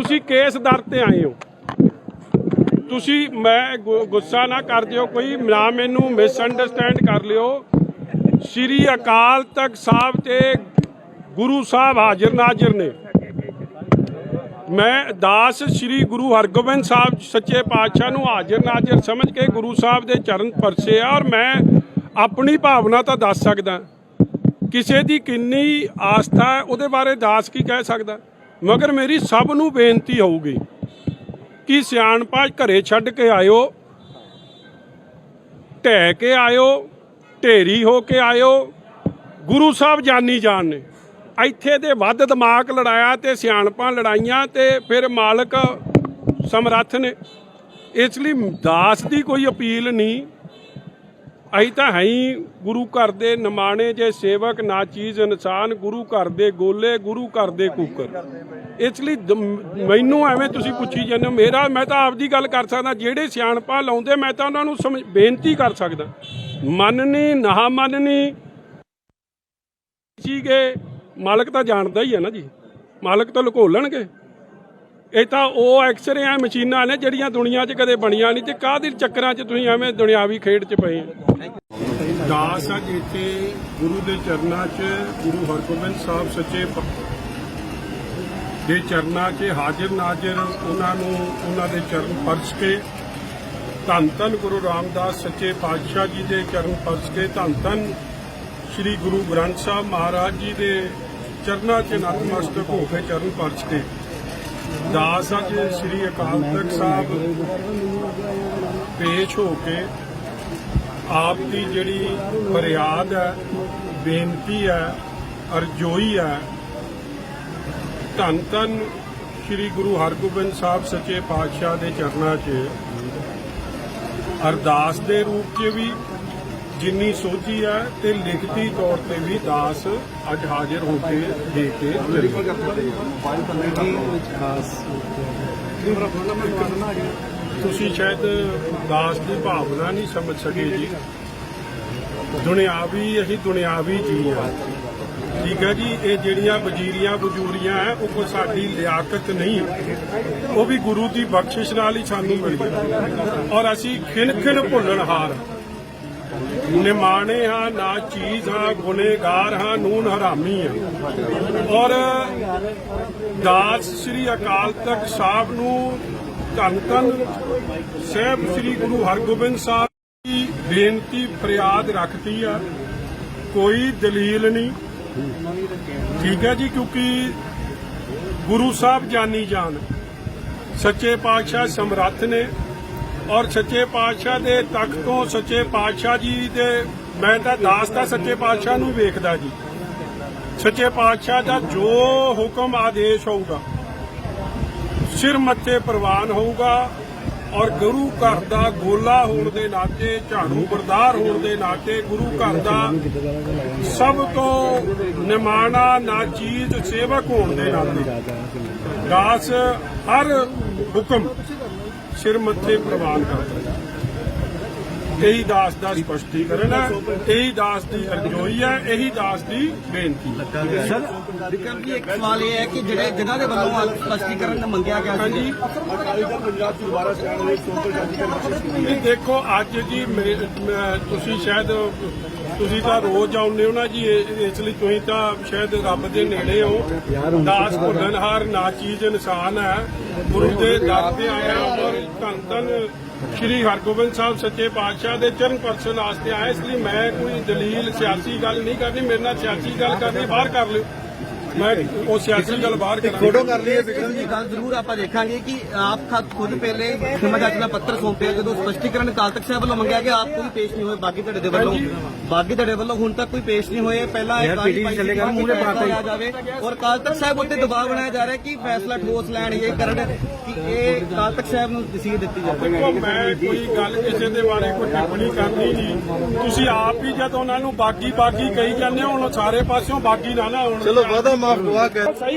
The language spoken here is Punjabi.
ਤੁਸੀਂ ਕੇਸ ਦਰ ਤੇ ਆਏ ਹੋ। ਤੁਸੀਂ ਮੈਂ ਗੁੱਸਾ ਨਾ ਕਰ ਦਿਓ, ਕੋਈ ਨਾ ਮੈਨੂੰ ਮਿਸ ਅੰਡਰਸਟੈਂਡ ਕਰ ਲਿਓ। ਸ੍ਰੀ ਅਕਾਲ ਤਖਤ ਸਾਹਿਬ ਤੇ ਗੁਰੂ ਸਾਹਿਬ ਹਾਜ਼ਰ ਨਾਜ਼ਰ ਨੇ। ਮੈਂ ਦਾਸ ਸ੍ਰੀ ਗੁਰੂ ਹਰਗੋਬਿੰਦ ਸਾਹਿਬ ਸੱਚੇ ਪਾਤਸ਼ਾਹ ਨੂੰ ਹਾਜ਼ਰ ਨਾਜ਼ਰ ਸਮਝ ਕੇ ਗੁਰੂ ਸਾਹਿਬ ਦੇ ਚਰਨ ਪਰਸੇ ਆ ਔਰ ਮੈਂ ਆਪਣੀ ਭਾਵਨਾ ਤਾਂ ਦੱਸ ਸਕਦਾ। ਕਿਸੇ ਦੀ ਕਿੰਨੀ ਆਸਥਾ ਹੈ, ਉਹਦੇ ਬਾਰੇ ਦਾਸ ਕੀ ਕਹਿ ਸਕਦਾ? ਮਗਰ ਮੇਰੀ ਸਭ ਨੂੰ ਬੇਨਤੀ ਹੋਊਗੀ ਕਿ ਸਿਆਣਪਾ ਘਰੇ ਛੱਡ ਕੇ ਆਇਓ, ਢਹਿ ਕੇ ਆਇਓ, ਢੇਰੀ ਹੋ ਕੇ ਆਇਓ, ਗੁਰੂ ਸਾਹਿਬ ਜਾਨੀ ਜਾਨ ਨੇ। ਇੱਥੇ ਦੇ ਵੱਧ ਦਿਮਾਗ ਲੜਾਇਆ ਤੇ ਸਿਆਣਪਾਂ ਲੜਾਈਆਂ ਤੇ ਫਿਰ ਮਾਲਕ ਸਮਰੱਥ ਨੇ। ਇਸ ਲਈ ਦਾਸ ਦੀ ਕੋਈ ਅਪੀਲ ਨਹੀਂ ਅਸੀਂ ਤਾਂ ਹੈ ਹੀ ਗੁਰੂ ਘਰ ਦੇ ਨਿਮਾਣੇ ਜੇ ਸੇਵਕ ਨਾ ਚੀਜ਼ ਇਨਸਾਨ, ਗੁਰੂ ਘਰ ਦੇ ਗੋਲੇ, ਗੁਰੂ ਘਰ ਦੇ ਕੂਕਰ। ਇਸ ਲਈ ਦ- ਮੈਨੂੰ ਐਵੇਂ ਤੁਸੀਂ ਪੁੱਛੀ ਜਾਂਦੇ ਹੋ, ਮੇਰਾ ਮੈਂ ਤਾਂ ਆਪਦੀ ਗੱਲ ਕਰ ਸਕਦਾ, ਜਿਹੜੇ ਸਿਆਣਪਾ ਲਾਉਂਦੇ, ਮੈਂ ਤਾਂ ਉਹਨਾਂ ਨੂੰ ਸਮਝ- ਬੇਨਤੀ ਕਰ ਸਕਦਾ। ਮੰਨਣੀ, ਨਾ ਮੰਨਣੀ। ਸੀਗੇ, ਮਾਲਕ ਤਾਂ ਜਾਣਦਾ ਹੀ ਹੈ ਨਾ ਜੀ। ਮਾਲਕ ਤਾਂ ਲੁਕੋ ਲੈਣਗੇ ਇਹ ਤਾਂ ਉਹ ਐਕਸਰੇ ਆ ਮਸ਼ੀਨਾਂ ਨੇ ਜਿਹੜੀਆਂ ਦੁਨੀਆ 'ਚ ਕਦੇ ਬਣੀਆਂ ਨਹੀਂ ਤੇ ਕਾਹਦੇ ਚੱਕਰਾਂ 'ਚ ਤੁਸੀਂ ਐਵੇਂ ਦੁਨਿਆਵੀ ਖੇਡ 'ਚ ਪਏ ਦਾਸ ਅੱਜ ਇੱਥੇ ਗੁਰੂ ਦੇ ਚਰਨਾਂ 'ਚ ਗੁਰੂ ਹਰਗੋਬਿੰਦ ਸਾਹਿਬ ਸੱਚੇ ਦੇ ਚਰਨਾਂ 'ਚ ਹਾਜ਼ਰ ਨਾਜ਼ਰ ਉਹਨਾਂ ਨੂੰ ਉਹਨਾਂ ਦੇ ਚਰਨ ਪਰਸ ਕੇ, ਧੰਨ ਧੰਨ ਗੁਰੂ ਰਾਮਦਾਸ ਸੱਚੇ ਪਾਤਸ਼ਾਹ ਜੀ ਦੇ ਚਰਨ ਪਰਸ ਕੇ, ਧੰਨ ਧੰਨ ਸ੍ਰੀ ਗੁਰੂ ਗ੍ਰੰਥ ਸਾਹਿਬ ਮਹਾਰਾਜ ਜੀ ਦੇ ਚਰਨਾਂ 'ਚ ਨਤਮਸਤਕ ਹੋ ਕੇ ਚਰਨ ਪਰਸ ਕੇ। ਦਾਸ ਅੱਜ ਸ੍ਰੀ ਅਕਾਲ ਤਖਤ ਸਾਹਿਬ। ਪੇਸ਼ ਹੋ ਕੇ ਆਪ ਦੀ ਜਿਹੜੀ ਫਰਿਆਦ ਹੈ, ਬੇਨਤੀ ਹੈ, ਅਰਜ਼ੋਈ ਹੈ, ਧੰਨ ਧੰਨ ਸ੍ਰੀ ਗੁਰੂ ਹਰਗੋਬਿੰਦ ਸਾਹਿਬ ਸੱਚੇ ਪਾਤਸ਼ਾਹ ਦੇ ਚਰਨਾਂ 'ਚ, ਅਰਦਾਸ ਦੇ ਰੂਪ 'ਚ ਵੀ ਜਿੰਨੀ ਸੋਝੀ ਹੈ ਤੇ ਲਿਖਤੀ ਤੌਰ ਤੇ ਵੀ ਦਾਸ ਅੱਜ ਹਾਜ਼ਰ ਹੋ ਕੇ ਦੇ ਕੇ ਚਲੇ ਤੁਸੀਂ ਸ਼ਾਇਦ ਦਾਸ ਦੀ ਭਾਵਨਾ ਨਹੀਂ ਸਮਝ ਸਕੇ ਜੀ। ਦੁਨਿਆਵੀ, ਅਸੀਂ ਦੁਨਿਆਵੀ ਜੀ ਆ। ਠੀਕ ਹੈ ਜੀ, ਇਹ ਜਿਹੜੀਆਂ ਵਜ਼ੀਰੀਆਂ ਬਜੂਰੀਆਂ ਹੈ, ਉਹ ਕੋਈ ਸਾਡੀ ਲਿਆਕਤ ਨਹੀਂ। ਉਹ ਵੀ ਗੁਰੂ ਦੀ ਬਖਸ਼ਿਸ਼ ਨਾਲ ਹੀ ਸਾਨੂੰ ਮਿਲੀ ਔਰ ਅਸੀਂ ਖਿਣ ਖਿਣ ਭੁੱਲਣ ਹਾਰ। ਨਿਮਾਣੇ ਹਾਂ ਨਾ ਚੀਜ਼ ਹਾਂ ਗੁਨੇਗਾਰ ਹਾਂ ਨੂਨ ਹਰਾਮੀ ਹਾਂ ਔਰ ਦਾਸ ਸ੍ਰੀ ਅਕਾਲ ਤਖਤ ਸਾਹਿਬ ਨੂੰ ਧੰਨ ਧੰਨ ਸਹਿਬ ਸ੍ਰੀ ਗੁਰੂ ਹਰਗੋਬਿੰਦ ਸਾਹਿਬ ਦੀ ਬੇਨਤੀ, ਫਰਿਆਦ ਰੱਖਤੀ ਆ। ਕੋਈ ਦਲੀਲ ਨਹੀਂ। ਠੀਕ ਹੈ ਜੀ, ਕਿਉਂਕਿ ਗੁਰੂ ਸਾਹਿਬ ਜਾਨੀ ਜਾਨ। ਸੱਚੇ ਪਾਤਸ਼ਾਹ ਸਮਰੱਥ ਨੇ। ਔਰ ਸੱਚੇ ਪਾਤਸ਼ਾਹ ਦੇ ਤਖਤ ਤੋਂ ਸੱਚੇ ਪਾਤਸ਼ਾਹ ਜੀ ਦੇ, ਮੈਂ ਤਾਂ ਦਾਸ ਤਾਂ ਸੱਚੇ ਪਾਤਸ਼ਾਹ ਨੂੰ ਵੇਖਦਾ ਜੀ। ਸੱਚੇ ਪਾਤਸ਼ਾਹ ਦਾ ਜੋ ਹੁਕਮ ਆਦੇਸ਼ ਹੋਊਗਾ, ਸਿਰ ਮੱਥੇ ਪ੍ਰਵਾਨ ਹੋਊਗਾ ਔਰ ਗੁਰੂ ਘਰ ਦਾ ਗੋਲਾ ਹੋਣ ਦੇ ਨਾਤੇ, ਝਾੜੂ ਬਰਦਾਰ ਹੋਣ ਦੇ ਨਾਤੇ ਗੁਰੂ ਘਰ ਦਾ ਸਭ ਤੋਂ ਨਿਮਾਣਾ ਨਾ ਚੀਜ਼ ਸੇਵਕ ਹੋਣ ਦੇ ਨਾਤੇ। ਦਾਸ ਹਰ ਹੁਕਮ ਸਿਰ ਮੱਥੇ ਪ੍ਰਵਾਨ ਕਰਦਾ ਇਹੀ ਦਾਸ ਦਾ ਸਪਸ਼ਟੀਕਰਨ ਹੈ ਇਹੀ ਦਾਸ ਦੀ ਅਰਜ਼ੋਈ ਹੈ ਇਹੀ ਦਾਸ ਦੀ ਬੇਨਤੀ। ਸਰ ਵਿਕਰਮ ਜੀ ਇੱਕ ਸਵਾਲ ਇਹ ਹੈ ਕਿ ਜਿਹੜੇ ਜਿਨ੍ਹਾਂ ਦੇ ਵੱਲੋਂ ਸਪਸ਼ਟੀਕਰਨ ਮੰਗਿਆ ਗਿਆ ਸੀ। ਇਹ ਦੇਖੋ ਅੱਜ ਜੀ ਤੁਸੀਂ ਸ਼ਾਇਦ ਤੁਸੀਂ ਤਾਂ ਰੋਜ਼ ਆਉਂਦੇ ਹੋ ਨਾ ਜੀ ਇਸ ਲਈ ਤੁਸੀਂ ਤਾਂ ਸ਼ਾਇਦ ਰੱਬ ਦੇ ਨੇੜੇ ਹੋ। ਦਾਸ ਭੁੱਲਣਹਾਰ ਨਾ ਚੀਜ਼ ਇਨਸਾਨ ਹੈ। ਗੁਰੂ ਦੇ ਦਰ ਤੇ ਆਇਆ ਔਰ ਧੰਨ ਧੰਨ ਸ਼੍ਰੀ ਹਰਗੋਬਿੰਦ ਸਾਹਿਬ ਸੱਚੇ ਪਾਤਸ਼ਾਹ ਦੇ ਚਰਨ ਪਰਸਨ ਵਾਸਤੇ ਆਇਆ ਇਸ ਲਈ ਮੈਂ ਕੋਈ ਦਲੀਲ, ਸਿਆਸੀ ਗੱਲ ਨਹੀਂ ਕਰਨੀ, ਮੇਰੇ ਨਾਲ ਸਿਆਸੀ ਗੱਲ ਕਰਨੀ, ਬਾਹਰ ਕਰ ਲਿਓ। ਮੈਂ ਉਹ ਸਿਆਸੀ ਗੱਲ ਬਾਹਰ ਕਰਾਂਗਾ। ਫੋਟੋ ਕਰ ਲਈ ਜੀ। ਗੱਲ ਜ਼ਰੂਰ ਆਪਾਂ ਦੇਖਾਂਗੇ ਕਿ ਆਪ ਖੁਦ ਖੁਦ ਪਹਿਲੇ ਹਿਮਾਚਲ ਦਾ ਪੱਤਰ ਸੌਂਪਿਆ ਜਦੋਂ ਸਪਸ਼ਟੀਕਰਨ ਅਕਾਲ ਤਖਤ ਸਾਹਿਬ ਵੱਲੋਂ ਮੰਗਿਆ ਗਿਆ ਆਪ ਕੋਈ ਪੇਸ਼ ਨਹੀਂ ਹੋਏ ਬਾਗੀ ਧੜੇ ਦੇ ਵੱਲੋਂ। ਬਾਗੀ ਧੜੇ ਵੱਲੋਂ ਹੁਣ ਤੱਕ ਕੋਈ ਪੇਸ਼ ਨਹੀਂ ਹੋਏ ਪਹਿਲਾਂ ਇਹ ਕਾਲੀ ਚੱਲੇਗਾ ਮੂਹਰੇ ਪਾਤਾ ਜਾਵੇ। ਔਰ ਅਕਾਲ ਤਖਤ ਸਾਹਿਬ ਉੱਤੇ ਦਬਾਅ ਬਣਾਇਆ ਜਾ ਰਿਹਾ ਕਿ ਫੈਸਲਾ ਠੋਸ ਲੈਣ ਇਹ ਕਰਨ ਕਿ ਇਹ ਅਕਾਲ ਤਖਤ ਸਾਹਿਬ ਨੂੰ ਤਸੀਹ ਦਿੱਤੀ ਜਾਵੇ। ਮੈਂ ਕੋਈ ਗੱਲ ਕਿਸੇ ਦੇ ਬਾਰੇ ਕੋਈ ਟਿੱਪਣੀ ਕਰਨੀ ਨਹੀਂ। ਤੁਸੀਂ ਆਪ ਹੀ ਜਦ ਉਹਨਾਂ ਨੂੰ ਬਾਗੀ ਬਾਗੀ ਕਹੀ ਜਾਂਦੇ ਹੋ ਹੁਣ ਸਾਰੇ ਪਾਸਿਓਂ ਬਾਗੀ ਨਾ ਨਾ ਹੋਣ। ਚਲੋ ਵਾਦਾ ਮਾਫ ਦੁਆ ਕਰ